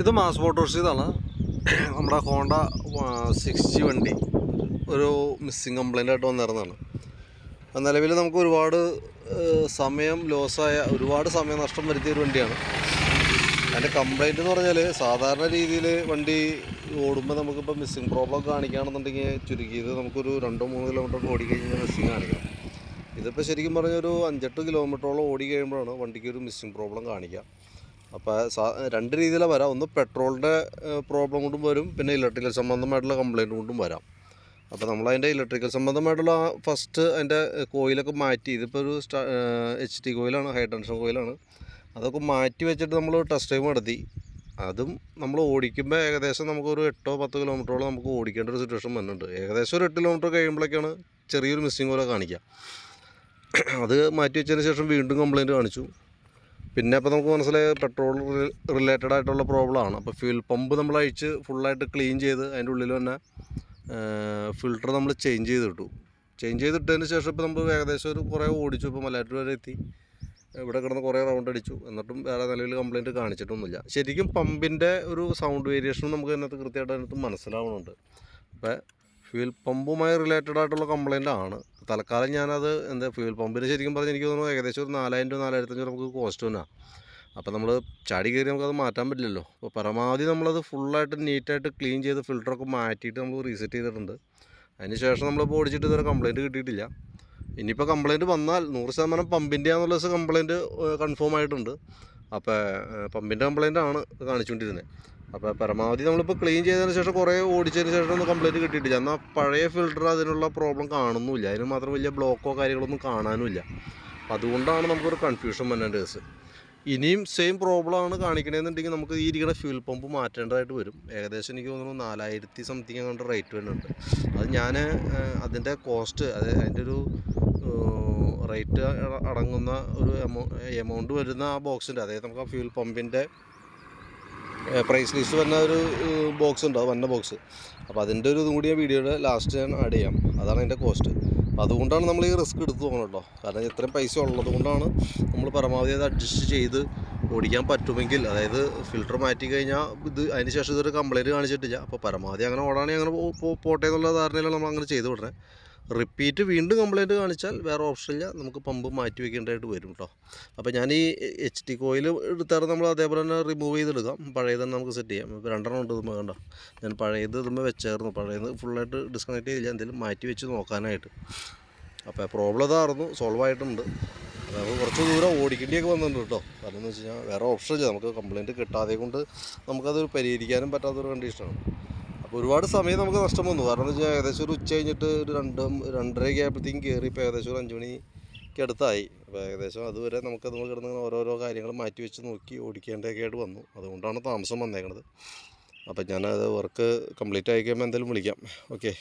ഇത് mass motors ഇതാണ്. നമ്മുടെ ഹോണ്ട സിക്സ് ജി വണ്ടി. ഒരു മിസ്സിങ് കംപ്ലൈന്റ് ആയിട്ട് വന്നിരുന്നതാണ്. നിലവിൽ നമുക്ക് ഒരുപാട് സമയം ലോസായ ഒരുപാട് സമയം നഷ്ടം വരുത്തിയ ഒരു വണ്ടിയാണ്. അതിന്റെ കംപ്ലൈന്റ് എന്ന് പറഞ്ഞാൽ സാധാരണ രീതിയിൽ വണ്ടി ഓടുമ്പോൾ നമുക്കിപ്പോൾ മിസ്സിങ് പ്രോബ്ലം കാണിക്കുകയാണെന്നുണ്ടെങ്കിൽ ചുരുക്കിയത് നമുക്കൊരു രണ്ടോ മൂന്നോ കിലോമീറ്റർ ഓടി കഴിഞ്ഞാൽ മിസ്സിങ് കാണിക്കണം. ഇതിപ്പോൾ ശരിക്കും പറഞ്ഞാൽ ഒരു അഞ്ചെട്ട് കിലോമീറ്ററോളം ഓടി കഴിയുമ്പോഴാണ് വണ്ടിക്ക് ഒരു മിസ്സിങ് പ്രോബ്ലം കാണിക്കുക. അപ്പോൾ രണ്ട് രീതിയിലാണ് വരാം. ഒന്ന് പെട്രോളിന്റെ പ്രോബ്ലം കൊണ്ടും വരും. പിന്നെ ഇലക്ട്രിക്കൽ സംബന്ധമായിട്ടുള്ള കംപ്ലയിന്റ് കൊണ്ടും വരാം. അപ്പോൾ നമ്മൾ നമ്മളതിന്റെ ഇലക്ട്രിക്കൽ സംബന്ധമായിട്ടുള്ള ഫസ്റ്റ് അതിന്റെ കോയിലൊക്കെ മാറ്റി. ഇതിപ്പോൾ ഒരു എച്ച് ടി കോയിലാണ് ഹൈ ടെൻഷൻ കോയിലാണ്. അതൊക്കെ മാറ്റി വെച്ചിട്ട് നമ്മൾ ടെസ്റ്റ് ടൈം നടത്തി. അതും നമ്മൾ ഓടിക്കുമ്പോൾ ഏകദേശം നമുക്കൊരു എട്ടോ പത്തോ കിലോമീറ്ററോളം നമുക്ക് ഓടിക്കേണ്ട ഒരു സിറ്റുവേഷൻ വന്നിട്ടുണ്ട്. ഏകദേശം ഒരു എട്ട് കിലോമീറ്റർ കഴിയുമ്പോഴേക്കാണ് ചെറിയൊരു മിസ്സിങ് പോലെ കാണിക്കുക അത് മാറ്റി വെച്ചതിന് ശേഷം വീണ്ടും കംപ്ലയിന്റ് കാണിച്ചു. പിന്നെ അപ്പോൾ നമുക്ക് മനസ്സിലായ പെട്രോൾ റിലേറ്റഡ് ആയിട്ടുള്ള പ്രോബ്ലം ആണ്. അപ്പോൾ ഫ്യൂൽ പമ്പ് നമ്മൾ അഴിച്ച് ഫുള്ളായിട്ട് ക്ലീൻ ചെയ്ത് അതിന്റെ ഉള്ളിൽ തന്നെ ഫിൽട്ടർ നമ്മൾ ചേഞ്ച് ചെയ്തിട്ടു ചേഞ്ച് ചെയ്തിട്ടതിന് ശേഷം ഇപ്പോൾ നമ്മൾ ഏകദേശം ഒരു കുറേ ഓടിച്ചു. ഇപ്പോൾ മലയാറ്റൂർ വരെ എത്തി. ഇവിടെ കിടന്ന് കുറേ റൗണ്ട് അടിച്ചു. എന്നിട്ടും വേറെ നിലവിൽ കംപ്ലയിന്റ് കാണിച്ചിട്ടൊന്നുമില്ല. ശരിക്കും പമ്പിന്റെ ഒരു സൗണ്ട് വേരിയേഷനും നമുക്ക് അതിനകത്ത് കൃത്യമായിട്ട് അതിനകത്ത് മനസ്സിലാവുന്നുണ്ട് അപ്പോൾ ഫ്യൂൽ പമ്പുമായി റിലേറ്റഡ് ആയിട്ടുള്ള കംപ്ലൈന്റ് ആണ്. തൽക്കാലം ഞാനത് എന്താ ഫ്യൂൽ പമ്പിന് ശരിക്കും പറഞ്ഞാൽ എനിക്ക് തോന്നുന്നു ഏകദേശം ഒരു നാലായിരം രൂപ നാലായിരത്തഞ്ഞൂറ് നമുക്ക് കോസ്റ്റ് തന്നെ അപ്പോൾ നമ്മൾ ചാടി കയറി നമുക്കത് മാറ്റാൻ പറ്റില്ലല്ലോ. അപ്പോൾ പരമാവധി നമ്മളത് ഫുള്ളായിട്ട് നീറ്റായിട്ട് ക്ലീൻ ചെയ്ത് ഫിൽറ്ററൊക്കെ മാറ്റിയിട്ട് നമ്മൾ റീസെറ്റ് ചെയ്തിട്ടുണ്ട്. അതിന് ശേഷം നമ്മളിപ്പോൾ ഓടിച്ചിട്ട് ഇതുവരെ കംപ്ലൈന്റ് കിട്ടിയിട്ടില്ല. ഇനിയിപ്പോൾ കംപ്ലൈന്റ് വന്നാൽ നൂറ് ശതമാനം പമ്പിന്റെ ആണെന്നുള്ള കംപ്ലൈന്റ് കൺഫേം ആയിട്ടുണ്ട്. അപ്പോൾ പമ്പിന്റെ കംപ്ലൈന്റ് ആണ് കാണിച്ചുകൊണ്ടിരുന്നത് അപ്പോൾ പരമാവധി നമ്മളിപ്പോൾ ക്ലീൻ ചെയ്തതിന് ശേഷം കുറേ ഓടിച്ചതിന് ശേഷം ഒന്ന് കംപ്ലീറ്റ് കിട്ടിയിട്ടില്ല. എന്നാൽ പഴയ ഫിൽറ്റർ അതിനുള്ള പ്രോബ്ലം കാണുന്നുമില്ല. അതിന് മാത്രം വലിയ ബ്ലോക്കോ കാര്യങ്ങളൊന്നും കാണാനുമില്ല. അതുകൊണ്ടാണ് നമുക്കൊരു കൺഫ്യൂഷൻ വന്നതിന്റെ കേസ്. ഇനിയും സെയിം പ്രോബ്ലമാണ് കാണിക്കണമെന്നുണ്ടെങ്കിൽ നമുക്ക് ഈ ഇരിക്കുന്ന ഫ്യൂൽ പമ്പ് മാറ്റേണ്ടതായിട്ട് വരും. ഏകദേശം എനിക്ക് തോന്നുന്നു നാലായിരത്തി സംതിങ് അങ്ങോട്ട് റേറ്റ് വരുന്നുണ്ട്. അത് ഞാൻ അതിന്റെ കോസ്റ്റ് അത് അതിന്റെ ഒരു റേറ്റ് അടങ്ങുന്ന ഒരു എമൗ എമൗണ്ട് വരുന്ന ആ ബോക്സിന്റെ അതായത് നമുക്ക് ആ ഫ്യൂൽ പമ്പിന്റെ പ്രൈസ് ലിസ്റ്റ് വന്ന ഒരു ബോക്സ് ഉണ്ട്. അത് വന്ന ബോക്സ് അപ്പോൾ അതിന്റെ ഒരു ഇതും കൂടി വീഡിയോയുടെ ലാസ്റ്റ് ഞാൻ ആഡ് ചെയ്യാം. അതാണ് അതിന്റെ കോസ്റ്റ് അപ്പോൾ അതുകൊണ്ടാണ് നമ്മൾ ഈ റിസ്ക് എടുത്ത് പോകണം കേട്ടോ കാരണം ഇത്രയും പൈസ ഉള്ളത് കൊണ്ടാണ് നമ്മൾ പരമാവധി അത് അഡ്ജസ്റ്റ് ചെയ്ത് ഓടിക്കാൻ പറ്റുമെങ്കിൽ അതായത് ഫിൽറ്റർ മാറ്റി കഴിഞ്ഞാൽ ഇത് അതിന് ശേഷം ഇതൊരു കംപ്ലയിന്റ് കാണിച്ചിട്ടില്ല. അപ്പോൾ പരമാവധി അങ്ങനെ ഓടാണെങ്കിൽ അങ്ങനെ പോട്ടെ എന്നുള്ള ധാരണയിലാണ് നമ്മൾ അങ്ങനെ ചെയ്ത് വിടണേ റിപ്പീറ്റ് വീണ്ടും കംപ്ലൈന്റ് കാണിച്ചാൽ വേറെ ഓപ്ഷൻ ഇല്ല. നമുക്ക് പമ്പ് മാറ്റി വെക്കേണ്ടതായിട്ട് വരും കേട്ടോ അപ്പോൾ ഞാൻ ഈ എച്ച് ടി കോയിൽ എടുത്താൽ നമ്മൾ അതേപോലെ തന്നെ റിമൂവ് ചെയ്തെടുക്കാം. പഴയത് തന്നെ നമുക്ക് സെറ്റ് ചെയ്യാം. ഇപ്പോൾ രണ്ടെണ്ണം ഉണ്ട് ഇതുമ്പോൾ കണ്ടോ? ഞാൻ പഴയത് ഇതുമ്പോൾ വെച്ചായിരുന്നു. പഴയത് ഫുള്ളായിട്ട് ഡിസ്കണക്ട് ചെയ്തില്ല. എന്തെങ്കിലും മാറ്റി വെച്ച് നോക്കാനായിട്ട്. അപ്പോൾ പ്രോബ്ലം ഇതായിരുന്നു. സോൾവ് ആയിട്ടുണ്ട്. അപ്പോൾ കുറച്ച് ദൂരം ഓടിക്കേണ്ടിയൊക്കെ വന്നിട്ടുണ്ട് കേട്ടോ കാരണം എന്ന് വെച്ച് കഴിഞ്ഞാൽ വേറെ ഓപ്ഷൻ ഇല്ല. നമുക്ക് കംപ്ലയിന്റ് കിട്ടാതെ കൊണ്ട് നമുക്കത് പരിഹരിക്കാനും പറ്റാത്തൊരു കണ്ടീഷനാണ് അപ്പോൾ ഒരുപാട് സമയം നമുക്ക് നഷ്ടം വന്നു. കാരണം എന്ന് വെച്ചാൽ ഏകദേശം ഒരു ഉച്ച കഴിഞ്ഞിട്ട് ഒരു രണ്ട് രണ്ടരയൊക്കെ ആയപ്പോഴത്തേക്കും കയറി ഇപ്പോൾ ഏകദേശം ഒരു അഞ്ച് മണിക്ക് അടുത്തായി. അപ്പോൾ ഏകദേശം അതുവരെ നമുക്ക് നമ്മൾ കിടന്ന് ഓരോരോ കാര്യങ്ങൾ മാറ്റി വെച്ച് നോക്കി ഓടിക്കേണ്ടതൊക്കെ ആയിട്ട് വന്നു. അതുകൊണ്ടാണ് താമസം വന്നേക്കണത്. അപ്പോൾ ഞാനത് വർക്ക് കംപ്ലീറ്റ് ആയി കഴിയുമ്പോൾ എന്തായാലും വിളിക്കാം. ഓക്കെ